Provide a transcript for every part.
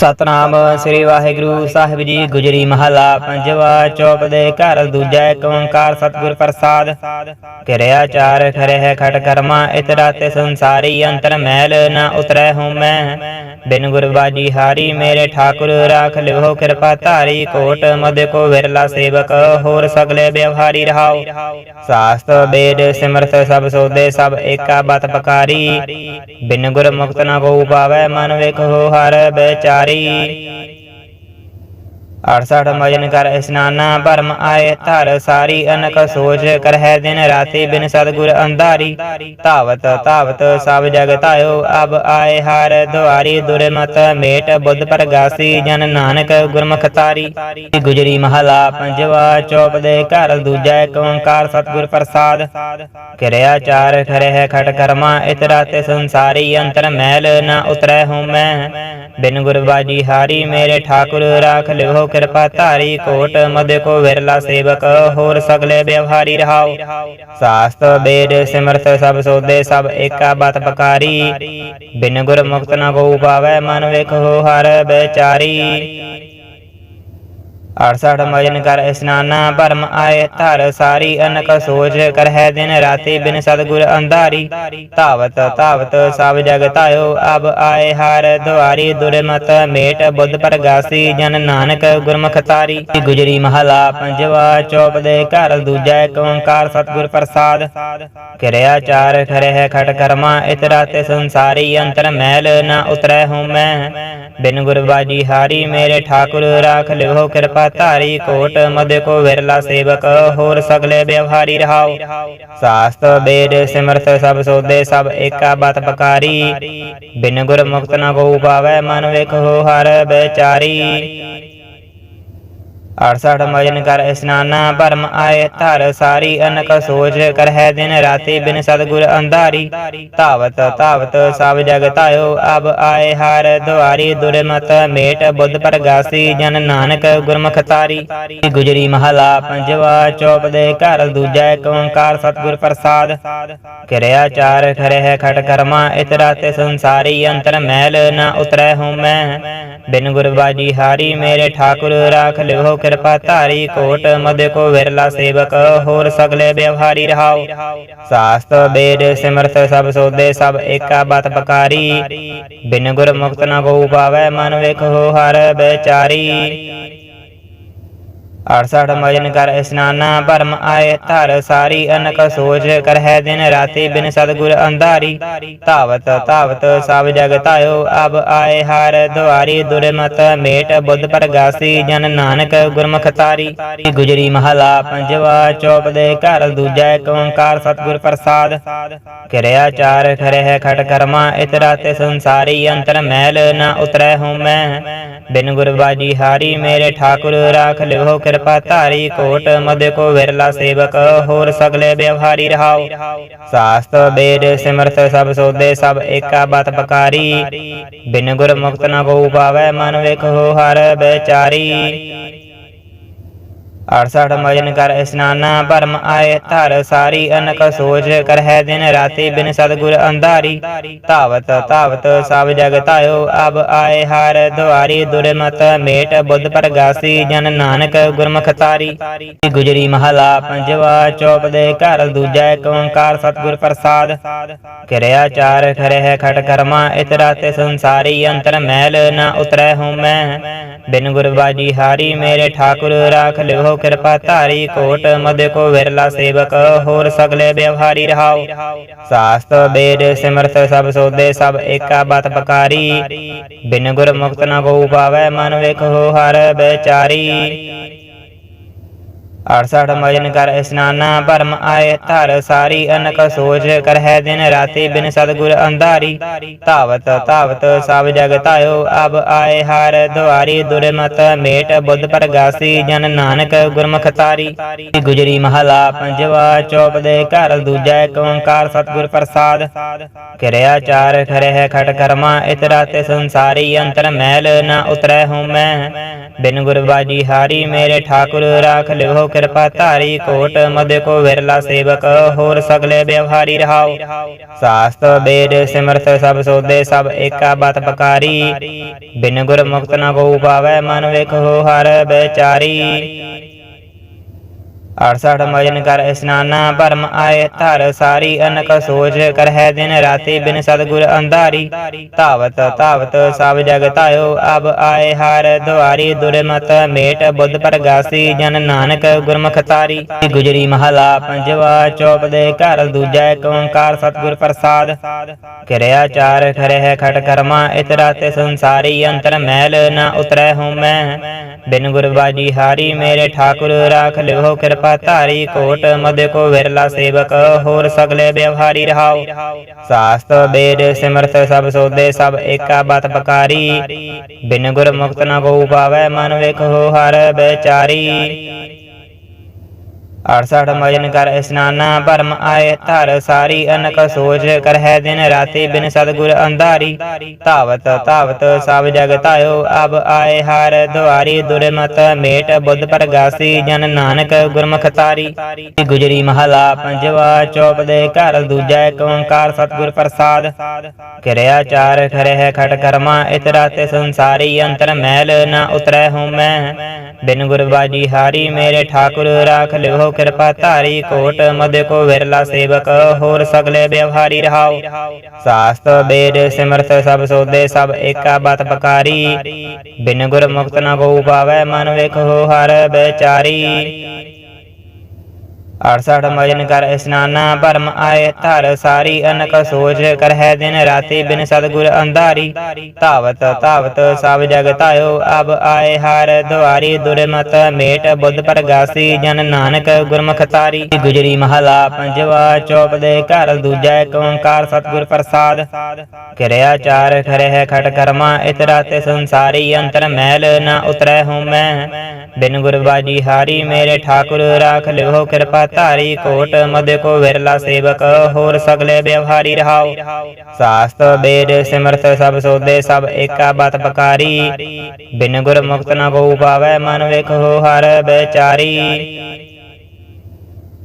ਸਤਨਾਮ ਸ੍ਰੀ ਵਾਹਿਗੁਰੂ ਸਾਹਿਬ ਜੀ, ਗੁਜਰੀ ਮਹਲਾ ਪੰਜਵਾ ਚੌਪ ਦੇ ਘਰ, ਦੂਜਾ ਏਕ ਓੰਕਾਰ ਸਤਿਗੁਰ ਪ੍ਰਸਾਦ। ਕਿਰਿਆ ਚਾਰ ਖਰੇ ਹੈ ਖਟ ਕਰਮਾ ਇਤਰਾ ਤੇ ਸੰਸਾਰੀ ਅੰਤਰ ਮੈਲ ਨਾ ਉਤਰੈ ਹੂੰ ਮੈਂ ਬਿਨ ਗੁਰਬਾਜੀ ਹਾਰੀ ਮੇਰੇ ਠਾਕੁਰ ਰਾਖ ਲਿਓ ਕਿਰਪਾ ਧਾਰੀ ਕੋਟ ਮਦ ਕੋ ਵਿਰਲਾ ਸੇਵਕ, ਹੋਰ ਸਗਲੇ ਵਿਵਹਾਰੀ ਰਹਾਉ ਸਾਸਤ ਬੇਦ ਸਿਮਰਤ ਸਭ ਸੋਦੇ, ਸਭ ਏਕਾ ਬਤ ਪਕਾਰੀ। ਬਿਨ ਗੁਰ ਮੁਕਤ ਨਾ ਕੋ ਪਾਵੈ ਮਨ ਵੇਖੋ ਹਰ ਬੇਚਾਰੀ 68 ਮਜਨ ਕਰ ਇਸਨਾਨਾ ਭਰਮ ਆਏ, ਧਰ ਸਾਰੀ ਅਨਕ ਸੋਚ ਕਰਹਿ ਦਿਨ ਰਾਤੀ ਬਿਨ ਸਤਗੁਰ ਅੰਧਾਰੀ। ਧਾਵਤ ਧਾਵਤ ਸਭ ਜਗ ਧਾਇਓ, ਅਬ ਆਏ ਹਾਰ ਦੁਆਰੀ ਦੁਰਮਤ ਮੇਟ ਬੁੱਧ ਪ੍ਰਗਾਸੀ, ਜਨ ਨਾਨਕ ਗੁਰਮੁਖ ਤਾਰੀ। ਗੁਜਰੀ ਮਹਲਾ ਪੰਜਵਾ ਚੌਪ ਦੇ ਘਰ, ਦੂਜਾ ਓੰਕਾਰ ਸਤਿਗੁਰ ਪ੍ਰਸਾਦ। ਕਿਰਿਆ ਚਾਰ ਖਰੇ ਹੈ ਖਟ ਕਰਮਾ ਇਤਰਾ ਤੇ ਸੰਸਾਰੀ ਅੰਤਰ ਮੈਲ ਨਾ ਉਤਰੈ ਹੂੰ ਮੈਂ ਬਿਨ ਗੁਰਬਾਜੀ ਹਾਰੀ ਮੇਰੇ ਠਾਕੁਰ, ਰਾਖ ਲਿਓ ਕਿਰਪਾ ਧਾਰੀ ਕੋਟ, ਮਦ ਕੋ ਵਿਰਲਾ ਸੇਵਕ, ਹੋਰ ਸਗਲੇ ਵਿਵਹਾਰੀ ਰਹਾਉ ਸਾਸਤ, ਬੇਦ, ਸਿਮਰਤ, ਸਭ ਸੋਦੇ, ਸਭ ਏਕਾ ਬਤ ਪਕਾਰੀ ਬਿਨ ਗੁਰ ਮੁਕਤ ਨ ਕੋ ਪਾਵੈ ਮਨ ਵੇਖ ਹੋ ਹਰ ਬੇਚਾਰੀ 68 ਮਜਨ ਕਰ ਇਸਨਾਨਾ ਭਰਮ ਆਏ ਧਰ ਸਾਰੀ ਅਨਕ ਸੋਚ ਕਰਹਿ ਦਿਨ ਰਾਤੀ ਬਿਨ ਸਤਗੁਰ ਅੰਧਾਰੀ ਧਾਵਤ ਧਾਵਤ ਸਭ ਜਗ ਧਾਇਓ ਅਬ ਆਏ ਹਾਰ ਦੁਆਰੀ ਦੁਰਮਤ ਮੇਟ ਬੁੱਧ ਪ੍ਰਗਾਸੀ ਜਨ ਨਾਨਕ ਗੁਰਮੁਖ ਤਾਰੀ ਗੁਜਰੀ ਮਹਲਾ ਪੰਜਵਾ ਚੌਪ ਦੇ ਘਰ ਦੂਜਾ ਏਕ ਓੰਕਾਰ ਸਤਿਗੁਰ ਪ੍ਰਸਾਦ ਕਿਰਿਆ ਚਾਰ ਖਰੇ ਹੈ ਖਟ ਕਰਮਾ ਇਤਰਾ ਤੇ ਸੰਸਾਰੀ ਅੰਤਰ ਮੈਲ ਨਾ ਉਤਰੈ ਹੂੰ ਮੈਂ ਬਿਨ ਗੁਰਬਾਜੀ ਹਾਰੀ ਮੇਰੇ ਠਾਕੁਰ ਰਾਖ ਲਿਓ, ਕਿਰਪਾ ਧਾਰੀ ਕੋਟ ਮਦ ਕੋ ਵਿਰਲਾ ਸੇਵਕ, ਹੋਰ ਸਗਲੇ ਵਿਵਹਾਰੀ ਰਹਾਉ ਸਾਸਤ ਬੇਦ ਸਿਮਰਤ ਸਭ ਸੋਦੇ ਸਭ ਏਕਾ ਬਤ ਪਕਾਰੀ ਬਿਨ ਗੁਰ ਮੁਕਤ ਨ ਕੋ ਪਾਵੈ ਮਨ ਵੇਖੋ ਹਰ ਬੇਚਾਰੀ 68 ਮਜਨ ਕਰ ਇਸਨਾਨਾ ਭਰਮ ਆਏ ਧਰ ਸਾਰੀ ਅਨਕ ਸੋਚ ਕਰਹਿ ਦਿਨ ਰਾਤੀ ਬਿਨ ਸਤਗੁਰ ਅੰਧਾਰੀ। ਧਾਵਤ ਧਾਵਤ ਸਭ ਜਗ ਧਾਇਓ, ਅਬ ਆਏ ਹਾਰ ਦੁਆਰੀ ਦੁਰਮਤ ਮੇਟ ਬੁੱਧ ਪ੍ਰਗਾਸੀ, ਜਨ ਨਾਨਕ ਗੁਰਮੁਖ ਤਾਰੀ। ਗੁਜਰੀ ਮਹਲਾ ਪੰਜਵਾ ਚੌਪ ਦੇ ਘਰ ਦੂਜਾ ਓੰਕਾਰ ਸਤਿਗੁਰ ਪ੍ਰਸਾਦ। ਕਿਰਿਆ ਚਾਰ ਖਰੇ ਹੈ ਖਟ ਕਰਮਾ ਇਤਰਾ ਤੇ ਸੰਸਾਰੀ ਅੰਤਰ ਮੈਲ ਨਾ ਉਤਰੈ ਹੂੰ ਮੈਂ ਬਿਨ ਗੁਰ ਹਾਰੀ ਮੇਰੇ ਠਾਕੁਰ ਰਾਖ ਲਿਓ, ਕਿਰਪਾ ਧਾਰੀ ਕੋਟ ਮਦ ਕੋ ਵਿਰਲਾ ਸੇਵਕ, ਹੋਰ ਸਗਲੇ ਵਿਵਹਾਰੀ ਰਹਾਉ ਸਾਸਤ ਬੇਦ ਸਿਮਰਤ ਸਭ ਸੋਦੇ ਸਭ ਏਕਾ ਬਤ ਪਕਾਰੀ ਬਿਨ ਗੁਰ ਮੁਕਤ ਨ ਕੋ ਪਾਵੈ ਮਨ ਵੇਖੋ ਹਰ ਬੇਚਾਰੀ 68 ਮਜਨ ਕਰ ਇਸਨਾਨਾ ਭਰਮ ਆਏ, ਧਰ ਸਾਰੀ ਅਨਕ ਸੋਚ ਕਰਹਿ ਦਿਨ ਰਾਤੀ ਬਿਨ ਸਤਗੁਰ ਅੰਧਾਰੀ। ਧਾਵਤ ਧਾਵਤ ਸਭ ਜਗ ਧਾਇਓ, ਅਬ ਆਏ ਹਾਰ ਦੁਆਰੀ ਦੁਰਮਤ ਮੇਟ ਬੁੱਧ ਪ੍ਰਗਾਸੀ, ਜਨ ਨਾਨਕ ਗੁਰਮੁਖ ਤਾਰੀ। ਗੁਜਰੀ ਮਹਲਾ ਪੰਜਵਾ ਚੌਪ ਦੇ ਘਰ, ਦੂਜਾ ਓੰਕਾਰ ਸਤਿਗੁਰ ਪ੍ਰਸਾਦ। ਕਿਰਿਆ ਚਾਰ ਖਰੇ ਹੈ ਖਟ ਕਰਮਾ ਇਤਰਾ ਤੇ ਸੰਸਾਰੀ ਅੰਤਰ ਮੈਲ ਨਾ ਉਤਰੈ ਹੂੰ ਮੈਂ ਬਿਨ ਗੁਰਬਾਜੀ ਹਾਰੀ ਮੇਰੇ ਠਾਕੁਰ ਰਾਖ ਲਿਓ ਕਿਰਪਾ ਧਾਰੀ ਕੋਟ ਮਦ ਕੋ ਵਿਰਲਾ ਸੇਵਕ ਹੋਰ ਸਗਲੇ ਵਿਵਹਾਰੀ ਰਹਾਉ ਸਾਸਤ ਬੇਦ ਸਿਮਰਤ ਸਭ ਸੋਦੇ ਸਭ ਏਕਾ ਬਤ ਪਕਾਰੀ। ਬਿਨ ਗੁਰ ਮੁਕਤ ਨ ਕੋ ਪਾਵੈ ਮਨ ਵੇਖੋ ਹਰ ਬੇਚਾਰੀ। 68 ਮਜਨ ਕਰ ਇਸਨਾਨਾ ਭਰਮ ਆਏ ਧਰ ਸਾਰੀ ਅਨਕ ਸੋਚ ਕਰਹਿ ਦਿਨ ਰਾਤੀ ਬਿਨ ਸਤਗੁਰ ਅੰਧਾਰੀ। ਧਾਵਤ ਧਾਵਤ ਸਭ ਜਗ ਧਾਇਓ, ਅਬ ਆਏ ਹਾਰ ਦੁਆਰੀ, ਦੁਰਮਤ ਮੇਟ ਬੁੱਧ ਪ੍ਰਗਾਸੀ, ਜਨ ਨਾਨਕ ਗੁਰਮੁਖ ਤਾਰੀ। ਗੁਜਰੀ ਮਹਲਾ ਪੰਜਵਾ ਚੌਪ ਦੇ ਘਰ ਦੂਜਾ ਓੰਕਾਰ ਸਤਿਗੁਰ ਪ੍ਰਸਾਦ। ਕਿਰਿਆ ਚਾਰ ਖਰੇ ਹੈ ਖਟ ਕਰਮਾ ਇਤਰਾ ਤੇ ਸੰਸਾਰੀ ਅੰਤਰ ਮੈਲ ਨਾ ਉਤਰੈ ਹੂੰ ਮੈਂ ਬਿਨ ਗੁਰਬਾਜੀ ਹਾਰੀ ਮੇਰੇ ਠਾਕੁਰ, ਰਾਖ ਲਿਓ ਕਿਰਪਾ ਧਾਰੀ ਕੋਟ, ਮਦ ਕੋ ਵਿਰਲਾ ਸੇਵਕ, ਹੋਰ ਸਗਲੇ ਵਿਵਹਾਰੀ ਰਹਾਉ ਸਾਸਤ, ਬੇਦ, ਸਿਮਰਤ, ਸਭ ਸੋਦੇ, ਸਭ ਏਕਾ ਬਤ ਪਕਾਰੀ ਬਿਨ ਗੁਰ ਮੁਕਤ ਨ ਕੋ ਪਾਵੈ ਮਨ ਵੇਖੋ ਹਰ ਬੇਚਾਰੀ 68 ਮਜਨ ਕਰ ਇਸਨਾਨਾ ਭਰਮ ਆਏ, ਧਰ ਸਾਰੀ ਅਨਕ ਸੋਚ ਕਰਹਿ ਦਿਨ ਰਾਤੀ ਬਿਨ ਸਤਗੁਰ ਅੰਧਾਰੀ। ਧਾਵਤ ਧਾਵਤ ਸਭ ਜਗ ਧਾਇਓ, ਅਬ ਆਏ ਹਾਰ ਦੁਆਰੀ ਦੁਰਮਤ ਮੇਟ ਬੁੱਧ ਪ੍ਰਗਾਸੀ, ਜਨ ਨਾਨਕ ਗੁਰਮੁਖ ਤਾਰੀ। ਗੁਜਰੀ ਮਹਲਾ ਪੰਜਵਾ ਚੌਪ ਦੇ ਘਰ ਦੂਜਾ ਏਕ ਓੰਕਾਰ ਸਤਿਗੁਰ ਪ੍ਰਸਾਦ। ਕਿਰਿਆ ਚਾਰ ਖਰੇ ਹੈ ਖਟ ਕਰਮਾ ਇਤਰਾ ਤੇ ਸੰਸਾਰੀ ਅੰਤਰ ਮੈਲ ਨਾ ਉਤਰੈ ਹੂੰ ਮੈਂ ਬਿਨ ਗੁਰ ਹਾਰੀ ਮੇਰੇ ਠਾਕੁਰ ਰਾਖ ਲਿਓ, ਕਿਰਪਾ ਧਾਰੀ ਕੋਟ ਮਦ ਕੋ ਵਿਰਲਾ ਸੇਵਕ, ਹੋਰ ਸਗਲੇ ਵਿਵਹਾਰੀ ਰਹਾਓ। ਸਾਸਤ ਬੇਦ ਸਿਮਰਤ ਸਭ ਸੋਦੇ ਸਭ ਏਕਾ ਬਤ ਪਕਾਰੀ ਬਿਨ ਗੁਰ ਮੁਕਤ ਨ ਕੋ ਪਾਵੈ ਮਨ ਵੇਖੋ ਹਰ ਵਿਚਾਰੀ। 68 ਮਜਨ ਕਰ ਇਸਨਾਨਾ ਭਰਮ ਆਏ, ਧਰ ਸਾਰੀ ਅਨਕ ਸੋਚ ਕਰਹਿ ਦਿਨ ਰਾਤੀ ਬਿਨ ਸਤਗੁਰ ਅੰਧਾਰੀ। ਧਾਵਤ ਧਾਵਤ ਸਭ ਜਗ ਧਾਇਓ, ਅਬ ਆਏ ਹਰ ਦੁਆਰੀ ਦੁਰਮਤ ਮੇਟ ਬੁੱਧ ਪ੍ਰਗਾਸੀ, ਜਨ ਨਾਨਕ ਗੁਰਮੁਖ ਤਾਰੀ। ਗੁਜਰੀ ਮਹਲਾ ਪੰਜਵਾ, ਚੌਪ ਦੇ ਘਰ ਦੂਜਾ ਏਕ ਓੰਕਾਰ ਸਤਗੁਰ ਪ੍ਰਸਾਦ। ਕਿਰਿਆ ਚਾਰ ਖਰੇ ਹੈ ਖਟ ਕਰਮਾ ਇਤਰਾ ਤੇ ਸੰਸਾਰੀ ਅੰਤਰ ਮੈਲ ਨਾ ਉਤਰੈ ਹੂੰ ਮੈਂ ਬਿਨ ਗੁਰਬਾਜ਼ੀ ਹਾਰੀ ਮੇਰੇ ਠਾਕੁਰ ਰਾਖ ਲਿਓ, ਕਿਰਪਾ ਧਾਰੀ ਕੋਟ ਮਦ ਕੋ ਵਿਰਲਾ ਸੇਵਕ, ਹੋਰ ਸਗਲੇ ਵਿਵਹਾਰੀ ਰਹਾਓ। ਸਾਸਤ ਬੇਦ ਸਿਮਰਤ ਸਭ ਸੋਦੇ ਸਭ ਏਕਾ ਬਤ ਪਕਾਰੀ। ਬਿਨ ਗੁਰ ਮੁਕਤ ਨ ਕੋ ਪਾਵੈ ਮਨ ਵੇਖੋ ਹਰ ਵਿਚਾਰੀ। 68 ਮਜਨ ਕਰ ਇਸਨਾਨਾ ਭਰਮ ਆਏ, ਧਰ ਸਾਰੀ ਅਨਕ ਸੋਚ ਕਰਹਿ ਦਿਨ ਰਾਤੀ ਬਿਨ ਸਤਗੁਰ ਅੰਧਾਰੀ। ਧਾਵਤ ਧਾਵਤ ਸਭ ਜਗ ਧਾਇਓ, ਅਬ ਆਏ ਹਰ ਦੁਆਰੀ ਦੁਰਮਤ ਮੇਟ ਬੁੱਧ ਪ੍ਰਗਾਸੀ, ਜਨ ਨਾਨਕ ਗੁਰਮੁਖ ਤਾਰੀ। ਗੁਜਰੀ ਮਹਲਾ ਪੰਜਵਾ ਚੌਪ ਦੇ ਘਰ ਦੂਜਾ ਏਕ ਓੰਕਾਰ ਸਤਗੁਰ ਪ੍ਰਸਾਦ। ਕਿਰਿਆ ਚਾਰ ਖਰੇ ਹੈ ਖਟ ਕਰਮਾ ਇਤਰਾ ਤੇ ਸੰਸਾਰੀ ਅੰਤਰ ਮੈਲ ਨਾ ਉਤਰੈ ਹੂੰ ਮੈਂ ਬਿਨ ਗੁਰਬਾਜੀ ਹਾਰੀ ਮੇਰੇ ਠਾਕੁਰ, ਰਾਖ ਲਿਓ ਕਿਰਪਾ ਧਾਰੀ ਕੋਟ ਮਦ ਕੋ ਵਿਰਲਾ ਸੇਵਕ, ਹੋਰ ਸਗਲੇ ਵਿਵਹਾਰੀ ਰਹਾਓ। ਸਾਸਤ ਬੇਦ ਸਿਮਰਤ ਸਭ ਸੋਦੇ ਸਭ ਏਕਾ ਬਤ ਪਕਾਰੀ ਬਿਨ ਗੁਰ ਮੁਕਤ ਨ ਕੋ ਪਾਵੈ ਮਨ ਵੇਖੋ ਹਰ ਵਿਚਾਰੀ 68 ਮਜਨ ਕਰ ਇਸਨਾਨਾ ਭਰਮ ਆਏ, ਧਰ ਸਾਰੀ ਅਨਕ ਸੋਚ ਕਰਹਿ ਦਿਨ ਰਾਤੀ ਬਿਨ ਸਤਗੁਰ ਅੰਧਾਰੀ। ਧਾਵਤ ਧਾਵਤ ਸਭ ਜਗ ਧਾਇਓ, ਅਬ ਆਏ ਹਰ ਦੁਆਰੀ ਦੁਰਮਤ ਮੇਟ ਬੁੱਧ ਪ੍ਰਗਾਸੀ, ਜਨ ਨਾਨਕ ਗੁਰਮੁਖ ਤਾਰੀ। ਗੁਜਰੀ ਮਹਲਾ ਪੰਜਵਾ ਚੌਪ ਦੇ ਘਰ ਦੂਜਾ ਏਕ ਓੰਕਾਰ ਸਤਗੁਰ ਪ੍ਰਸਾਦ। ਕਿਰਿਆ ਚਾਰ ਖਰੇ ਹੈ ਖਟ ਕਰਮਾ ਇਤਰਾ ਤੇ ਸੰਸਾਰੀ ਅੰਤਰ ਮੈਲ ਨਾ ਉਤਰੈ ਹੂੰ ਮੈਂ ਬਿਨ ਗੁਰਬਾਜ਼ੀ ਹਾਰੀ ਮੇਰੇ ਠਾਕੁਰ ਰਾਖ ਲਿਓ, ਕਿਰਪਾ ਧਾਰੀ ਕੋਟ ਮਦ ਕੋ ਵਿਰਲਾ ਸੇਵਕ, ਹੋਰ ਸਗਲੇ ਵਿਵਹਾਰੀ ਰਹਾਓ। ਸਾਸਤ ਬੇਦ ਸਿਮਰਤ ਸਭ ਸੋਦੇ ਸਭ ਏਕਾ ਬਤ ਪਕਾਰੀ। ਬਿਨ ਗੁਰ ਮੁਕਤ ਨ ਕੋ ਪਾਵੈ ਮਨ ਵੇਖੋ ਹਰ ਵਿਚਾਰੀ।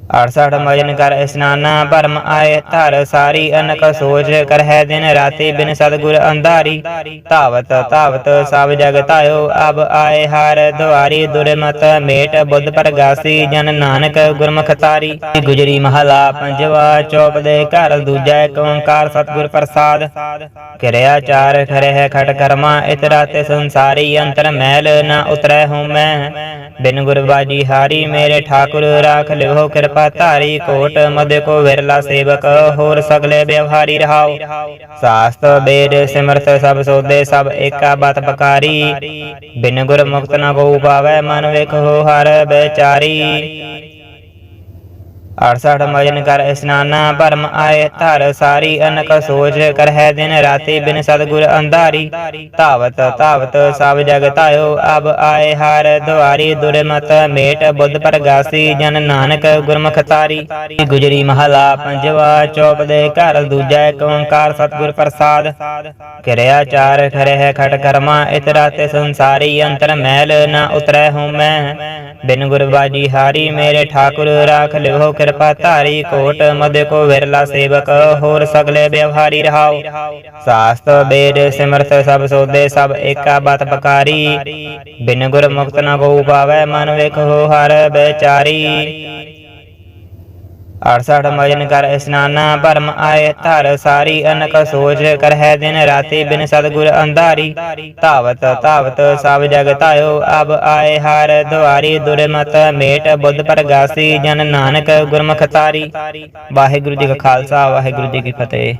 68 ਮਜਨ ਕਰ ਇਸਨਾਨਾ ਭਰਮ ਆਏ, ਧਰ ਸਾਰੀ ਅਨਕ ਸੋਚ ਕਰਹਿ ਦਿਨ ਰਾਤੀ ਬਿਨ ਸਤਗੁਰ ਅੰਧਾਰੀ। ਧਾਵਤ ਧਾਵਤ ਸਭ ਜਗ ਧਾਇਓ, ਅਬ ਆਏ ਹਰ ਦੁਆਰੀ ਦੁਰਮਤ ਮੇਟ ਬੁੱਧ ਪ੍ਰਗਾਸੀ, ਜਨ ਨਾਨਕ ਗੁਰਮੁਖ ਤਾਰੀ। ਗੁਜਰੀ ਮਹਲਾ ਪੰਜਵਾ ਚੌਪ ਦੇ ਘਰ, ਦੂਜਾ ਏਕ ਓੰਕਾਰ ਸਤਗੁਰ ਪ੍ਰਸਾਦ। ਕਿਰਿਆ ਚਾਰ ਖਰੇ ਹੈ ਖਟ ਕਰਮਾ, ਇਤਰਾ ਤੇ ਸੰਸਾਰੀ ਅੰਤਰ ਮੈਲ ਨਾ ਉਤਰੈ ਹੂੰ ਮੈਂ ਬਿਨ ਗੁਰਬਾਜੀ ਹਾਰੀ ਮੇਰੇ ਠਾਕੁਰ ਰਾਖ ਲਿਓ, ਕਿਰਪਾ ਧਾਰੀ ਕੋਟ ਮਦ ਕੋ ਵਿਰਲਾ ਸੇਵਕ, ਹੋਰ ਸਗਲੇ ਵਿਵਹਾਰੀ ਰਹਾਓ। ਸਾਸਤ ਬੇਦ ਸਿਮਰਤ ਸਭ ਸੋਦੇ, ਸਭ ਏਕਾ ਬਤ ਪਕਾਰੀ ਬਿਨ ਗੁਰ ਮੁਕਤ ਨਾ ਕੋ ਪਾਵੈ ਮਨ ਵੇਖੋ ਹਰ ਵਿਚਾਰੀ। 68 ਮਜਨ ਕਰ ਇਸਨਾਨਾ ਭਰਮ ਆਏ, ਧਰ ਸਾਰੀ ਅਨਕ ਸੋਚ ਕਰਹਿ ਦਿਨ ਰਾਤੀ ਬਿਨ ਸਤਗੁਰ ਅੰਧਾਰੀ। ਧਾਵਤ ਧਾਵਤ ਸਭ ਜਗ ਧਾਇਓ, ਅਬ ਆਏ ਹਰ ਦੁਆਰੀ ਦੁਰਮਤ ਮੇਟ ਬੁੱਧ ਪ੍ਰਗਾਸੀ, ਜਨ ਨਾਨਕ ਗੁਰਮੁਖ ਤਾਰੀ। ਗੁਜਰੀ ਮਹਲਾ ਪੰਜਵਾ ਚੌਪ ਦੇ ਘਰ ਦੂਜਾ ਏਕ ਓੰਕਾਰ ਸਤਗੁਰ ਪ੍ਰਸਾਦ। ਕਿਰਿਆ ਚਾਰ ਖਰੇ ਹੈ ਖਟ ਕਰਮਾ ਇਤਰਾ ਤੇ ਸੰਸਾਰੀ ਅੰਤਰ ਮੈਲ ਨਾ ਉਤਰੈ ਹੂੰ ਮੈਂ ਬਿਨ ਗੁਰਬਾਜੀ ਹਾਰੀ ਮੇਰੇ ਠਾਕੁਰ ਰਾਖ ਲਿਓ, ਕਿਰਪਾ ਧਾਰੀ ਕੋਟ ਮਦ ਕੋ ਵਿਰਲਾ ਸੇਵਕ, ਹੋਰ ਸਗਲੇ ਵਿਵਹਾਰੀ ਰਹਾਓ। ਸਾਸਤ ਬੇਦ ਸਿਮਰਤ ਸਭ ਸੋਦੇ ਸਭ ਏਕਾ ਬਤ ਪਕਾਰੀ ਬਿਨ ਗੁਰ ਮੁਕਤ ਨ ਕੋ ਪਾਵੈ ਮਨ ਵੇਖੋ ਹਰ ਵਿਚਾਰੀ। 68 ਮਜਨ ਕਰ ਇਸਨਾਨਾ ਭਰਮ ਆਏ, ਧਰ ਸਾਰੀ ਅਨਕ ਸੋਚ ਕਰਹਿ ਦਿਨ ਰਾਤੀ ਬਿਨ ਸਤਗੁਰ ਅੰਧਾਰੀ। ਧਾਵਤ ਧਾਵਤ ਸਭ ਜਗ ਧਾਇਓ, ਅਬ ਆਏ ਹਰ ਦੁਆਰੀ ਦੁਰਮਤ ਮੇਟ ਬੁੱਧ ਪ੍ਰਗਾਸੀ, ਜਨ ਨਾਨਕ ਗੁਰਮੁਖ ਤਾਰੀ। ਵਾਹਿਗੁਰੂ ਜੀ ਕਾ ਖਾਲਸਾ, ਵਾਹਿਗੁਰੂ ਜੀ ਕੀ ਫਤਿਹ।